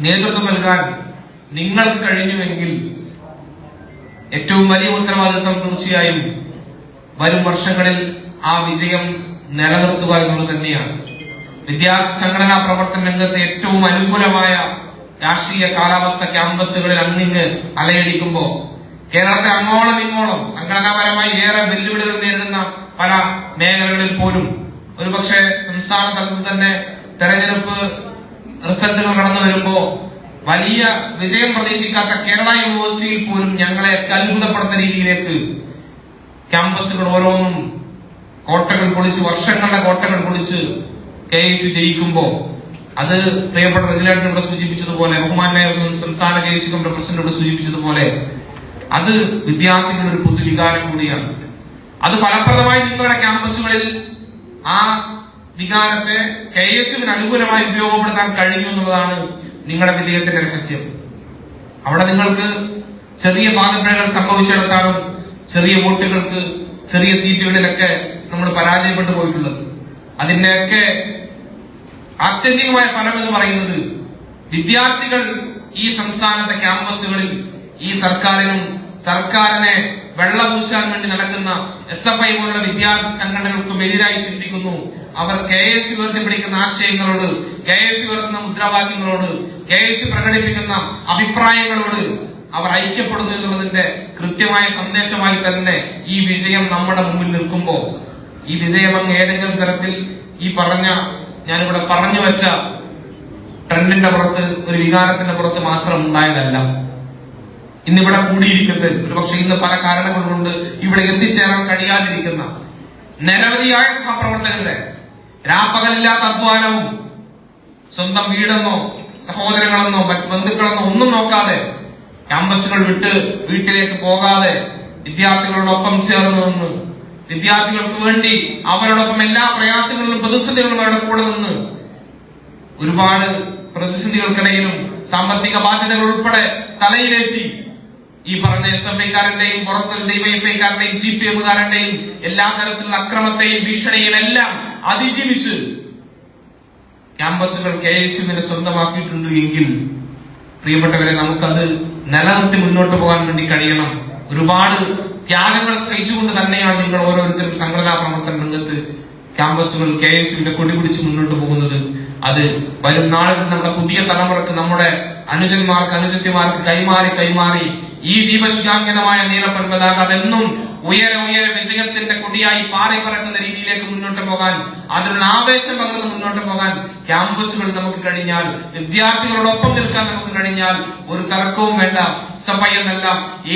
നേതൃത്വം നൽകാൻ നിങ്ങൾ കഴിഞ്ഞുവെങ്കിൽ ഏറ്റവും വലിയ ഉത്തരവാദിത്വം തീർച്ചയായും വരും വർഷങ്ങളിൽ ആ വിജയം നിലനിർത്തുക എന്നുള്ളത് തന്നെയാണ്. വിദ്യാർത്ഥി സംഘടനാ പ്രവർത്തന രംഗത്ത് ഏറ്റവും അനുകൂലമായ രാഷ്ട്രീയ കാലാവസ്ഥ ക്യാമ്പസുകളിൽ അങ്ങിങ്ങ് അലയടിക്കുമ്പോൾ കേരളത്തെ അങ്ങോളം ഇങ്ങോളം സംഘടനാപരമായി ഏറെ വെല്ലുവിളികൾ നേരിടുന്ന പല മേഖലകളിൽ പോലും ഒരുപക്ഷെ സംസ്ഥാന തലത്തിൽ തന്നെ തെരഞ്ഞെടുപ്പ് റിസൾട്ടുകൾ കടന്നു വരുമ്പോ വലിയ വിജയം പ്രതീക്ഷിക്കാത്ത കേരള യൂണിവേഴ്സിറ്റിയിൽ പോലും ഞങ്ങളെ അത്ഭുതപ്പെടുന്ന രീതിയിലേക്ക് ക്യാമ്പസുകൾ ഓരോന്നും കോട്ടകൾ പൊളിച്ച് വർഷങ്ങളുടെ കോട്ടകൾ പൊളിച്ച് കെ എസ് യു ജയിക്കുമ്പോ അത് പ്രിയപ്പെട്ട റെജിലായിട്ട് ഇവിടെ സൂചിപ്പിച്ചതുപോലെ ബഹുമാനായ സംസ്ഥാന എസ് യു കമ്മിറ്റി പ്രസിഡന്റ് ഇവിടെ സൂചിപ്പിച്ചതുപോലെ അത് വിദ്യാർത്ഥികളുടെ ഒരു പൊതുവികാരം കൂടിയാണ്. അത് ഫലപ്രദമായി നിങ്ങളുടെ ക്യാമ്പസുകളിൽ ആ വികാരത്തെ കെ എസ് അനുകൂലമായി ഉപയോഗപ്പെടുത്താൻ കഴിഞ്ഞു എന്നുള്ളതാണ് നിങ്ങളുടെ വിജയത്തിന്റെ രഹസ്യം. അവിടെ നിങ്ങൾക്ക് ചെറിയ പാദപ്പിഴകൾ സംഭവിച്ചിടത്താണ് ചെറിയ വോട്ടുകൾക്ക് ചെറിയ സീറ്റുകളിലൊക്കെ നമ്മൾ പരാജയപ്പെട്ടു പോയിട്ടുള്ളത്. അതിന്റെയൊക്കെ ആത്യന്തികമായ ഫലം എന്ന് പറയുന്നത് വിദ്യാർത്ഥികൾ ഈ സംസ്ഥാനത്തെ ക്യാമ്പസുകളിൽ ഈ സർക്കാരിനും സർക്കാരിനെ വെള്ളപൂശാൻ വേണ്ടി നടക്കുന്ന എസ് എഫ് ഐ പോലുള്ള വിദ്യാർത്ഥി സംഘടനകൾക്കും എതിരായി ചിന്തിക്കുന്നു. അവർ കെ എസ് യു ഉയർത്തിപ്പിടിക്കുന്ന ആശയങ്ങളോട് കെ എസ് ഉയർത്തുന്ന മുദ്രാവാക്യങ്ങളോട് കെ എസ് പ്രകടിപ്പിക്കുന്ന അഭിപ്രായങ്ങളോട് അവർ ഐക്യപ്പെടുന്നു എന്നുള്ളതിന്റെ കൃത്യമായ സന്ദേശമായി തന്നെ ഈ വിജയം നമ്മുടെ മുമ്പിൽ നിൽക്കുമ്പോൾ ഈ വിജയം അങ്ങ് ഏതെങ്കിലും തരത്തിൽ ഈ പറഞ്ഞ ഞാനിവിടെ പറഞ്ഞു വെച്ച ട്രെൻഡിന്റെ പുറത്ത് ഒരു വികാരത്തിന്റെ പുറത്ത് മാത്രം ഉണ്ടായതല്ല. ഇന്നിവിടെ കൂടിയിരിക്കുന്നത്. ഒരുപക്ഷെ ഇന്ന് പല കാരണങ്ങളുണ്ട്. ഇവിടെ എത്തിച്ചേരാൻ കഴിയാതിരിക്കുന്ന നിരവധിയായ സഹപ്രവർത്തകരുടെ രാപ്പകലില്ലാത്ത അധ്വാനവും സ്വന്തം വീടെന്നോ സഹോദരങ്ങളെന്നോ മറ്റ് ബന്ധുക്കളെന്നോ ഒന്നും നോക്കാതെ ക്യാമ്പസുകൾ വിട്ട് വീട്ടിലേക്ക് പോകാതെ വിദ്യാർത്ഥികളോടൊപ്പം ചേർന്ന് നിന്ന് വിദ്യാർത്ഥികൾക്ക് വേണ്ടി അവരോടൊപ്പം എല്ലാ പ്രയാസങ്ങളിലും പ്രതിസന്ധികളും അവരുടെ കൂടെ നിന്ന് ഒരുപാട് പ്രതിസന്ധികൾക്കിടയിലും സാമ്പത്തിക ബാധ്യതകൾ ഉൾപ്പെടെ തലയിലേറ്റി ഈ പറഞ്ഞ എസ് എഫ് ഐക്കാരന്റെയും പുറത്തുള്ള ഡിവൈഎഫ്ഐക്കാരന്റെയും സി പി എമ്മുകാരന്റെയും എല്ലാ തരത്തിലുള്ള അക്രമത്തെയും ഭീഷണിയും എല്ലാം അതിജീവിച്ച് ക്യാമ്പസുകൾ കെ എസ് യുവിനെ സ്വന്തമാക്കിയിട്ടുണ്ട് എങ്കിൽ പ്രിയപ്പെട്ടവരെ നമുക്കത് നിലനിർത്തി മുന്നോട്ട് പോകാൻ വേണ്ടി കഴിയണം. ഒരുപാട് ത്യാഗങ്ങൾ സഹിച്ചുകൊണ്ട് തന്നെയാണ് നിങ്ങൾ ഓരോരുത്തരും സംഘടനാ പ്രവർത്തന രംഗത്ത് ക്യാമ്പസുകൾ കെ എസ് യുവിന്റെ കൊടി പിടിച്ച് മുന്നോട്ട് പോകുന്നത്. അത് വരും നാളുകൾ നമ്മുടെ പുതിയ തലമുറയ്ക്ക് നമ്മുടെ അനുജന്മാർക്ക് അനുജത്തിമാർക്ക് കൈമാറി കൈമാറി ഈ ദീപശിഖാംഗിതമായ നീലപർവതാക അതെന്നും ഉയര ഉയര വിജയത്തിന്റെ കൊടിയായി പാറി പറക്കുന്ന രീതിയിലേക്ക് മുന്നോട്ട് പോകാൻ അതിനുള്ള ആവേശം പകർന്ന് മുന്നോട്ട് പോകാൻ ക്യാമ്പസുകൾ നമുക്ക് കഴിഞ്ഞാൽ വിദ്യാർത്ഥികളോടൊപ്പം നിൽക്കാൻ നമുക്ക് കഴിഞ്ഞാൽ ഒരു തർക്കവും വേണ്ട. സഭ എന്നല്ല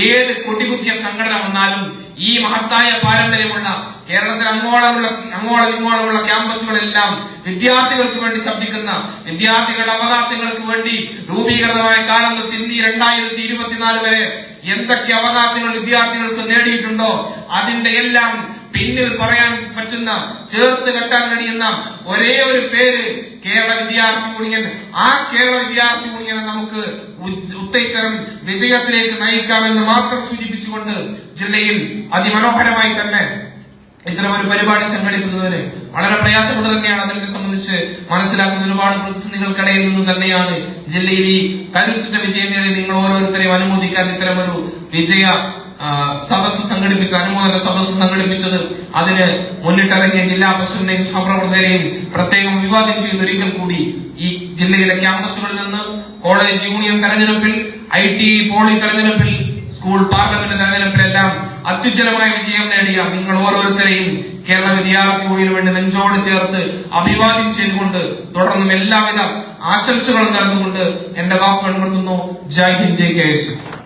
ഏത് കൊടികുത്തിയ സംഘടന വന്നാലും ഈ മഹത്തായ പാരമ്പര്യമുള്ള കേരളത്തിൽ അങ്ങോളമുള്ള അങ്ങോളം ഇങ്ങോളമുള്ള ക്യാമ്പസുകളെല്ലാം വിദ്യാർത്ഥികൾക്ക് വേണ്ടി ശബ്ദിക്കുന്ന വിദ്യാർത്ഥികളുടെ അവകാശങ്ങൾക്ക് വേണ്ടി രൂപീകൃതമായ കാലം തൊട്ട് രണ്ടായിരത്തി ഇരുപത്തിനാല് വരെ എന്തൊക്കെ അവകാശങ്ങൾ വിദ്യാർത്ഥികൾക്ക് നേടിയിട്ടുണ്ടോ? അതിന്റെ എല്ലാം പിന്നിൽ പറയാൻ പറ്റുന്ന ചേർത്ത് കെട്ടാൻ കഴിയുന്ന ഒരേ ഒരു പേര് കേരള വിദ്യാർത്ഥി യൂണിയൻ. ആ കേരള വിദ്യാർത്ഥി യൂണിയനെ നമുക്ക് ഉത്തേജനം വിജയത്തിലേക്ക് നയിക്കാമെന്ന് മാത്രം സൂചിപ്പിച്ചുകൊണ്ട് ജില്ലയിൽ അതിമനോഹരമായി തന്നെ ഇത്തരം ഒരു പരിപാടി സംഘടിപ്പിക്കുന്നതിന് വളരെ പ്രയാസപ്പെട്ട് തന്നെയാണ്. അതിനെ സംബന്ധിച്ച് മനസ്സിലാക്കുന്ന ഒരുപാട് പ്രതിസന്ധികൾക്കിടയിൽ നിന്ന് തന്നെയാണ് ജില്ലയിൽ ഈ കരുത്തുറ്റ വിജയം നേടി നിങ്ങൾ ഓരോരുത്തരെയും അനുമോദിക്കാൻ ഇത്തരം ഒരു വിജയ സദസ് സംഘടിപ്പിച്ചത് അനുമോദന സദസ് സംഘടിപ്പിച്ചത് അതിന് മുന്നിട്ടിറങ്ങിയ ജില്ലാ പ്രസിഡന്റിനെയും സഹപ്രവർത്തകരെയും പ്രത്യേകം വിവാദം ചെയ്ത് ഒരിക്കൽ കൂടി ഈ ജില്ലയിലെ ക്യാമ്പസുകളിൽ നിന്ന് കോളേജ് യൂണിയൻ തെരഞ്ഞെടുപ്പിൽ ഐ ടി പോളി തെരഞ്ഞെടുപ്പിൽ സ്കൂൾ പാർലമെന്റ് തെരഞ്ഞെടുപ്പിലെല്ലാം അത്യുജ്വലമായ വിജയം നേടിയ നിങ്ങൾ ഓരോരുത്തരെയും കേരള വിദ്യാർത്ഥി യൂണിയന് വേണ്ടി നെഞ്ചോട് ചേർത്ത് അഭിവാദ്യം ചെയ്തുകൊണ്ട് തുടർന്നും എല്ലാവിധ ആശംസകളും നടന്നുകൊണ്ട് എന്റെ വാക്കുകൾ നിർത്തുന്നു. Jai Hind Jai K S